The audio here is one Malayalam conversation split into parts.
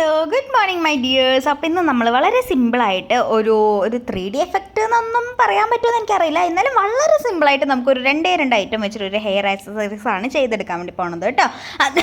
Hello good morning my dears അപ്പോൾ ഇന്ന് നമ്മൾ വളരെ സിമ്പിളായിട്ട് ഒരു ഒരു ത്രീ ഡി എഫക്റ്റ് എന്നൊന്നും പറയാൻ പറ്റുമെന്ന് എനിക്കറിയില്ല. എന്നാലും വളരെ സിമ്പിളായിട്ട് നമുക്കൊരു രണ്ടേ രണ്ട് ഐറ്റം വെച്ചിട്ട് ഒരു ഹെയർ ആക്സസറീസ് ആണ് ചെയ്തെടുക്കാൻ വേണ്ടി പോകുന്നത് കേട്ടോ. അത്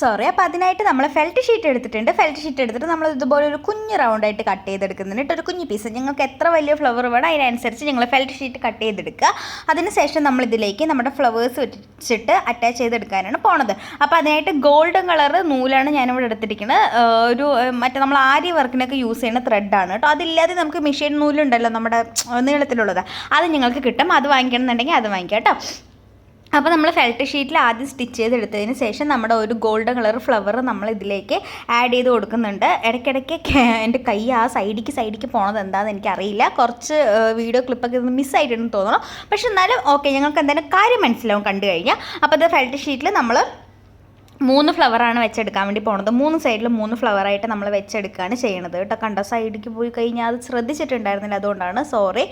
സോറി അപ്പോൾ അതിനായിട്ട് നമ്മൾ ഫെൽറ്റ് ഷീറ്റ് എടുത്തിട്ടുണ്ട്. ഫെൽറ്റ് ഷീറ്റ് എടുത്തിട്ട് നമ്മൾ ഇതുപോലെ ഒരു കുഞ്ഞ് റൗണ്ടായിട്ട് കട്ട് ചെയ്തെടുക്കുന്നുണ്ട്. ഒരു കുഞ്ഞ് പീസ് ഞങ്ങൾക്ക് എത്ര വലിയ ഫ്ലവർ വേണം അതിനനുസരിച്ച് നിങ്ങൾ ഫെൽറ്റ് ഷീറ്റ് കട്ട് ചെയ്തെടുക്കുക. അതിനുശേഷം നമ്മൾ ഇതിലേക്ക് നമ്മുടെ ഫ്ലവേഴ്സ് വെച്ചിട്ട് അറ്റാച്ച് ചെയ്തെടുക്കാനാണ് പോണത്. അപ്പോൾ അതിനായിട്ട് ഗോൾഡൻ കളർ നൂലാണ് ഞാനിവിടെ എടുത്തിരിക്കുന്നത്. ഒരു മറ്റേ നമ്മൾ ആരി വർക്കിനൊക്കെ യൂസ് ചെയ്യുന്ന ത്രെഡാണ് കേട്ടോ. അതില്ലാതെ നമുക്ക് മെഷീൻ നൂലുണ്ടല്ലോ നമ്മുടെ നീളത്തിലുള്ളത്. അത് നിങ്ങൾക്ക് കിട്ടും. അത് വാങ്ങിക്കണം എന്നുണ്ടെങ്കിൽ അത് വാങ്ങിക്കാം കേട്ടോ. അപ്പോൾ നമ്മൾ ഫെൽറ്റ് ഷീറ്റിൽ ആദ്യം സ്റ്റിച്ച് ചെയ്തെടുത്തതിന് ശേഷം നമ്മുടെ ഒരു ഗോൾഡൻ കളർ ഫ്ലവർ നമ്മൾ ഇതിലേക്ക് ആഡ് ചെയ്ത് കൊടുക്കുന്നുണ്ട്. ഇടയ്ക്കിടയ്ക്ക് എന്റെ കൈ ആ സൈഡിക്ക് സൈഡിക്ക് പോണത് എന്താണെന്ന് എനിക്കറിയില്ല. കുറച്ച് വീഡിയോ ക്ലിപ്പൊക്കെ ഇത് മിസ്സായിട്ടുണ്ടെന്ന് തോന്നണം. പക്ഷെ എന്നാലും ഓക്കെ ഞങ്ങൾക്ക് എന്തായാലും കാര്യം മനസ്സിലാവും കണ്ടു കഴിഞ്ഞാൽ. അപ്പോൾ അത് ഫെൽറ്റ് ഷീറ്റിൽ നമ്മൾ മൂന്ന് ഫ്ലവറാണ് വെച്ചെടുക്കാൻ വേണ്ടി പോണത്. മൂന്ന് സൈഡിൽ മൂന്ന് ഫ്ലവറായിട്ട് നമ്മൾ വെച്ചെടുക്കുകയാണ് ചെയ്യണത് കേട്ടോ. കണ്ട സൈഡിലേക്ക് പോയി കഴിഞ്ഞാൽ അത് ശ്രദ്ധിച്ചിട്ടുണ്ടായിരുന്നില്ല അതുകൊണ്ടാണ്. സോറി.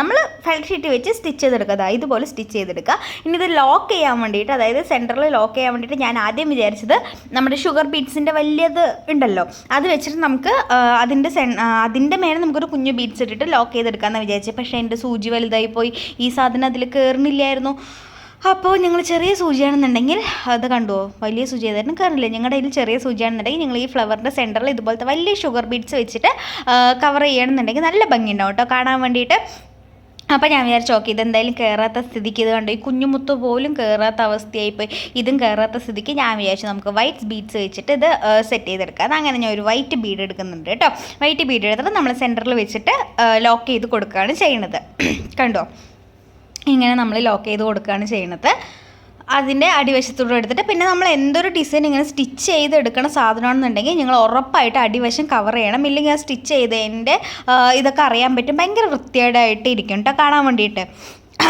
നമ്മൾ ഫെൽറ്റ് ഷീറ്റ് വെച്ച് സ്റ്റിച്ച് ചെയ്തെടുക്കുക. ഇതുപോലെ സ്റ്റിച്ച് ചെയ്തെടുക്കുക. ഇനി ഇത് ലോക്ക് ചെയ്യാൻ വേണ്ടിയിട്ട് അതായത് സെന്ററിൽ ലോക്ക് ചെയ്യാൻ വേണ്ടിയിട്ട് ഞാൻ ആദ്യം വിചാരിച്ചത് നമ്മുടെ ഷുഗർ ബീറ്റ്സിന്റെ വലിയത് ഉണ്ടല്ലോ. അത് വെച്ചിട്ട് നമുക്ക് അതിന്റെ സെൻ അതിന്റെ മേലെ നമുക്കൊരു കുഞ്ഞു ബീറ്റ്സ് ഇട്ടിട്ട് ലോക്ക് ചെയ്തെടുക്കാമെന്ന് വിചാരിച്ചത്. പക്ഷേ എന്റെ സൂചി വലുതായി പോയി. ഈ സാധനം അതിൽ കയറുന്നില്ലായിരുന്നു അപ്പോൾ ഞങ്ങൾ ചെറിയ സൂചിയാണെന്നുണ്ടെങ്കിൽ അത് കണ്ടുവോ വലിയ സൂചി ഏതായിരുന്നു കയറില്ല. ഞങ്ങളുടെ കയ്യിൽ ചെറിയ സൂചിയാണെന്നുണ്ടെങ്കിൽ ഞങ്ങൾ ഈ ഫ്ലവറിന്റെ സെന്ററിൽ ഇതുപോലത്തെ വലിയ ഷുഗർ ബീഡ്സ് വെച്ചിട്ട് കവർ ചെയ്യണമെന്നുണ്ടെങ്കിൽ നല്ല ഭംഗിയുണ്ടാവും കേട്ടോ. കാണാൻ വേണ്ടിയിട്ട്. അപ്പോൾ ഞാൻ വിചാരിച്ചു ഓക്കെ ഇതെന്തായാലും കയറാത്ത സ്ഥിതിക്ക് ഇത് കണ്ടു? ഈ കുഞ്ഞുമുത്ത് പോലും കയറാത്ത അവസ്ഥയായിപ്പോയി. ഇതും കയറാത്ത സ്ഥിതിക്ക് ഞാൻ വിചാരിച്ചു നമുക്ക് വൈറ്റ് ബീഡ്സ് വെച്ചിട്ട് ഇത് സെറ്റ് ചെയ്തെടുക്കാം. അങ്ങനെ ഞാൻ ഒരു വൈറ്റ് ബീഡ് എടുക്കുന്നുണ്ട് കേട്ടോ. വൈറ്റ് ബീഡ് എടുത്തിട്ട് നമ്മൾ സെന്ററിൽ വെച്ചിട്ട് ലോക്ക് ചെയ്ത് കൊടുക്കുകയാണ് ചെയ്യുന്നത്. കണ്ടോ? ഇങ്ങനെ നമ്മൾ ലോക്ക് ചെയ്ത് കൊടുക്കുകയാണ് ചെയ്യുന്നത് അതിന്റെ അടിവശത്തൂടെ എടുത്തിട്ട് പിന്നെ നമ്മൾ എന്തൊരു ഡിസൈൻ ഇങ്ങനെ സ്റ്റിച്ച് ചെയ്ത് എടുക്കണ സാധനമാണെന്നുണ്ടെങ്കിൽ നിങ്ങൾ ഉറപ്പായിട്ട് അടിവശം കവർ ചെയ്യണം. ഇല്ലെങ്കിൽ ആ സ്റ്റിച്ച് ചെയ്തതിന്റെ ഇതൊക്കെ അറിയാൻ പറ്റും. ഭയങ്കര വൃത്തിയായിട്ട് ഇരിക്കും കേട്ടോ കാണാൻ വേണ്ടിയിട്ട്.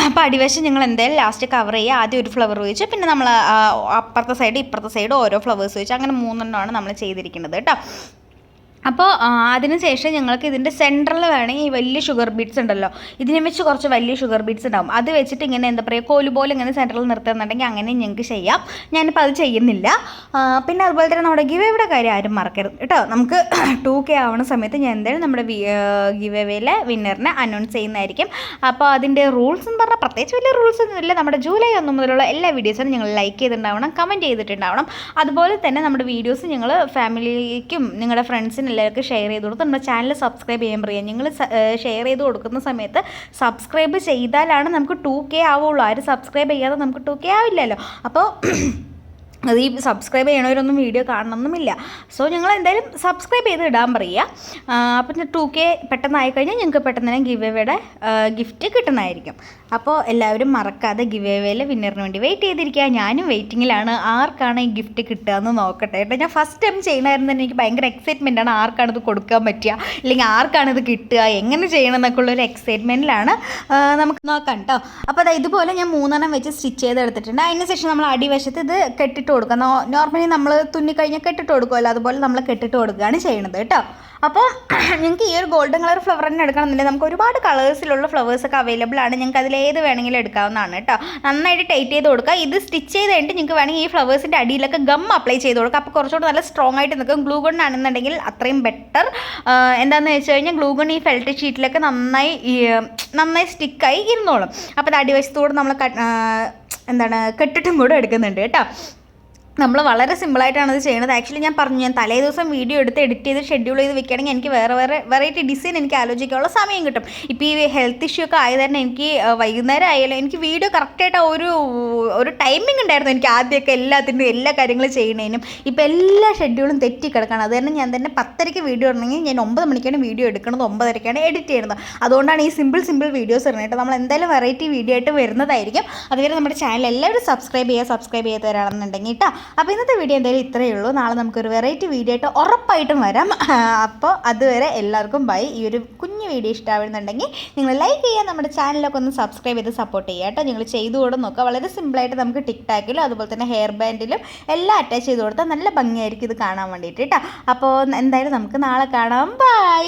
അപ്പോൾ അടിവശം നിങ്ങൾ എന്തായാലും ലാസ്റ്റ് കവർ ചെയ്യുക. ആദ്യം ഒരു ഫ്ലവർ വെച്ച് പിന്നെ നമ്മൾ അപ്പുറത്തെ സൈഡ് ഇപ്പുറത്തെ സൈഡ് ഓരോ ഫ്ലവേഴ്സ് വെച്ച് അങ്ങനെ മൂന്നെണ്ണമാണ് നമ്മൾ ചെയ്തിരിക്കുന്നത് കേട്ടോ അപ്പോൾ അതിന് ശേഷം ഞങ്ങൾക്ക് ഇതിന്റെ സെന്ററിൽ വേണമെങ്കിൽ ഈ വലിയ ഷുഗർ ബീറ്റ്സ് ഉണ്ടല്ലോ. ഇതിനെ വെച്ച് കുറച്ച് വലിയ ഷുഗർ ബീറ്റ്സ് ഉണ്ടാവും. അത് വെച്ചിട്ട് ഇങ്ങനെ എന്താ പറയുക കോൽ പോലെ ഇങ്ങനെ സെന്ററിൽ നിർത്തുന്നുണ്ടെങ്കിൽ അങ്ങനെ ഞങ്ങൾക്ക് ചെയ്യാം. ഞാനിപ്പോൾ അത് ചെയ്യുന്നില്ല. പിന്നെ അതുപോലെ തന്നെ നമ്മുടെ ഗിവ് എവിടെ കാര്യം ആരും മറക്കരുത്. കേട്ടോ നമുക്ക് ടു കെ ആവുന്ന സമയത്ത് ഞാൻ എന്തായാലും നമ്മുടെ ഗിവ് എവേയിലെ വിന്നറിനെ അനൗൺസ് ചെയ്യുന്നതായിരിക്കും. അപ്പോൾ അതിന്റെ റൂൾസ് എന്ന് പറഞ്ഞാൽ പ്രത്യേകിച്ച് വലിയ റൂൾസ് ഒന്നുമില്ല നമ്മുടെ ജൂലൈ ഒന്ന് മുതലുള്ള എല്ലാ വീഡിയോസും നിങ്ങൾ ലൈക്ക് ചെയ്തിട്ടുണ്ടാവണം കമന്റ് ചെയ്തിട്ടുണ്ടാവണം. അതുപോലെ തന്നെ നമ്മുടെ വീഡിയോസ് നിങ്ങൾ ഫാമിലിക്കും നിങ്ങളുടെ ഫ്രണ്ട്സിനും എല്ലാവർക്കും ഷെയർ ചെയ്ത് കൊടുത്ത് നമ്മുടെ ചാനൽ സബ്സ്ക്രൈബ് ചെയ്യാൻ പറയുക നിങ്ങൾ ഷെയർ ചെയ്ത് കൊടുക്കുന്ന സമയത്ത് സബ്സ്ക്രൈബ് ചെയ്താലാണ് നമുക്ക് ടു കെ ആവുള്ളൂ. ആരും സബ്സ്ക്രൈബ് ചെയ്യാതെ നമുക്ക് ടു കെ ആവില്ലല്ലോ. അപ്പോൾ അത് ഈ സബ്സ്ക്രൈബ് ചെയ്യണവരൊന്നും വീഡിയോ കാണണമെന്നുമില്ല സോ ഞങ്ങൾ എന്തായാലും സബ്സ്ക്രൈബ് ചെയ്ത് ഇടാൻ പറയുക. അപ്പം ടു കെ പെട്ടെന്നായി കഴിഞ്ഞാൽ ഞങ്ങൾക്ക് പെട്ടെന്ന് തന്നെ ഗിവ് എവേയുടെ ഗിഫ്റ്റ് കിട്ടുന്നതായിരിക്കും. അപ്പോൾ എല്ലാവരും മറക്കാതെ ഗിവ് എവേയിലെ വിന്നറിന് വേണ്ടി വെയിറ്റ് ചെയ്തിരിക്കുക. ഞാനും വെയിറ്റിങ്ങിലാണ് ആർക്കാണ് ഈ ഗിഫ്റ്റ് കിട്ടുക എന്ന് നോക്കട്ടെ കേട്ടോ. ഞാൻ ഫസ്റ്റ് ടൈം ചെയ്യണമായിരുന്നു തന്നെ എനിക്ക് ഭയങ്കര എക്സൈറ്റ്മെന്റ് ആണ്. ആർക്കാണ് ഇത് കൊടുക്കാൻ പറ്റുക? അല്ലെങ്കിൽ ആർക്കാണ് ഇത് കിട്ടുക? എങ്ങനെ ചെയ്യണം എന്നൊക്കെ ഉള്ളൊരു എക്സൈറ്റ്മെന്റിലാണ് നമുക്ക് നോക്കാം കേട്ടോ. അപ്പോൾ അതായത് ഇതുപോലെ ഞാൻ മൂന്നെണ്ണം വെച്ച് സ്റ്റിച്ച് ചെയ്തെടുത്തിട്ടുണ്ട്. അതിന് ശേഷം നമ്മൾ അടിവശത്ത് ഇത് കെട്ടിട്ട് കൊടുക്കുക. നോർമലി നമ്മൾ തുന്നി കഴിഞ്ഞാൽ കെട്ടിട്ട് കൊടുക്കുമല്ലോ അതുപോലെ നമ്മൾ കെട്ടിട്ട് കൊടുക്കുകയാണ് ചെയ്യുന്നത് കേട്ടോ. അപ്പോൾ ഞങ്ങൾക്ക് ഈ ഒരു ഗോൾഡൻ കളർ ഫ്ലവർ തന്നെ എടുക്കണമെന്നുണ്ടെങ്കിൽ നമുക്ക് ഒരുപാട് കളേഴ്സിലുള്ള ഫ്ലവേഴ്സ് ഒക്കെ അവൈലബിൾ ആണ്. ഞങ്ങൾക്ക് അതിൽ ഏത് വേണമെങ്കിലും എടുക്കാവുന്നതാണ് കേട്ടോ. നന്നായിട്ട് ടൈറ്റ് ചെയ്ത് കൊടുക്കുക. ഇത് സ്റ്റിച്ച് ചെയ്ത് കഴിഞ്ഞിട്ട് നിങ്ങൾക്ക് വേണമെങ്കിൽ ഈ ഫ്ലവേഴ്സിന്റെ അടിയിലൊക്കെ ഗം അപ്ലൈ ചെയ്ത് കൊടുക്കുക. അപ്പോൾ കുറച്ചുകൂടെ നല്ല സ്ട്രോങ് ആയിട്ട് നിൽക്കും. ഗ്ലൂ ആണെന്നുണ്ടെങ്കിൽ അത്രയും ബെറ്റർ എന്താണെന്ന് വെച്ച് കഴിഞ്ഞാൽ ഗ്ലൂ ഗൺ ഈ ഫെൽറ്റ് ഷീറ്റിലൊക്കെ നന്നായി നന്നായി സ്റ്റിക്കായി ഇരുന്നോളും. അപ്പോൾ അത് അടിവശത്തൂടെ നമ്മൾ എന്താണ് കെട്ടിട്ടും കൂടെ എടുക്കുന്നുണ്ട് കേട്ടോ. നമ്മൾ വളരെ സിമ്പിളായിട്ടാണ് അത് ചെയ്യുന്നത്. ആക്ച്വലി ഞാൻ പറഞ്ഞു ഞാൻ തലേ ദിവസം വീഡിയോ എടുത്ത് എഡിറ്റ് ചെയ്ത് ഷെഡ്യൂൾ ചെയ്ത് വെക്കുകയാണെങ്കിൽ എനിക്ക് വേറെ വേറെ വെറൈറ്റി ഡിസൈൻ എനിക്ക് ആലോചിക്കാനുള്ള സമയം കിട്ടും. ഇപ്പോൾ ഈ ഹെൽത്ത് ഇഷ്യൂ ഒക്കെ ആയത് തന്നെ എനിക്ക് വൈകുന്നേരം ആയാലും എനിക്ക് വീഡിയോ കറക്റ്റായിട്ട് ഒരു ഒരു ടൈമിംഗ് ഉണ്ടായിരുന്നു എനിക്ക് ആദ്യമൊക്കെ എല്ലാത്തിനും എല്ലാ കാര്യങ്ങളും ചെയ്യണേനും ഇപ്പോൾ എല്ലാ ഷെഡ്യൂളും തെറ്റി കിടക്കണം അത് തന്നെ ഞാൻ തന്നെ പത്തരയ്ക്ക് വീഡിയോ ഇടണമെങ്കിൽ ഞാൻ ഒമ്പത് മണിക്കാണ് വീഡിയോ എടുക്കുന്നത്. ഒമ്പതരയ്ക്കാണ് എഡിറ്റ് ചെയ്യുന്നത്. അതുകൊണ്ടാണ് ഈ സിമ്പിൾ സിമ്പിൾ വീഡിയോസ് ഇറങ്ങിയിട്ട് നമ്മൾ എന്തായാലും വെറൈറ്റി വീഡിയോ ആയിട്ട് വരുന്നതായിരിക്കും. അതുവരെ നമ്മുടെ ചാനൽ എല്ലാവരും സബ്സ്ക്രൈബ് ചെയ്യുക. സബ്സ്ക്രൈബ് ചെയ്ത് തരാണെന്നുണ്ടെങ്കിൽ കേട്ടോ അപ്പോൾ ഇന്നത്തെ വീഡിയോ എന്തായാലും ഇത്രയേ ഉള്ളൂ. നാളെ നമുക്കൊരു വെറൈറ്റി വീഡിയോ ആയിട്ട് ഉറപ്പായിട്ടും വരാം. അപ്പോൾ അതുവരെ എല്ലാവർക്കും ബൈ ഈ ഒരു കുഞ്ഞു വീഡിയോ ഇഷ്ടമാവുന്നുണ്ടെങ്കിൽ നിങ്ങൾ ലൈക്ക് ചെയ്യുക നമ്മുടെ ചാനലൊക്കെ ഒന്ന് സബ്സ്ക്രൈബ് ചെയ്ത് സപ്പോർട്ട് ചെയ്യുക കേട്ടോ. നിങ്ങൾ ചെയ്തു കൂടെ നോക്കുക. വളരെ സിമ്പിളായിട്ട് നമുക്ക് ടിക് ടാക്കിലും അതുപോലെ തന്നെ ഹെയർ ബാൻഡിലും എല്ലാം അറ്റാച്ച് ചെയ്ത് കൊടുത്താൽ നല്ല ഭംഗിയായിരിക്കും ഇത് കാണാൻ വേണ്ടിയിട്ട് കേട്ടോ. അപ്പോൾ എന്തായാലും നമുക്ക് നാളെ കാണാം. ബൈ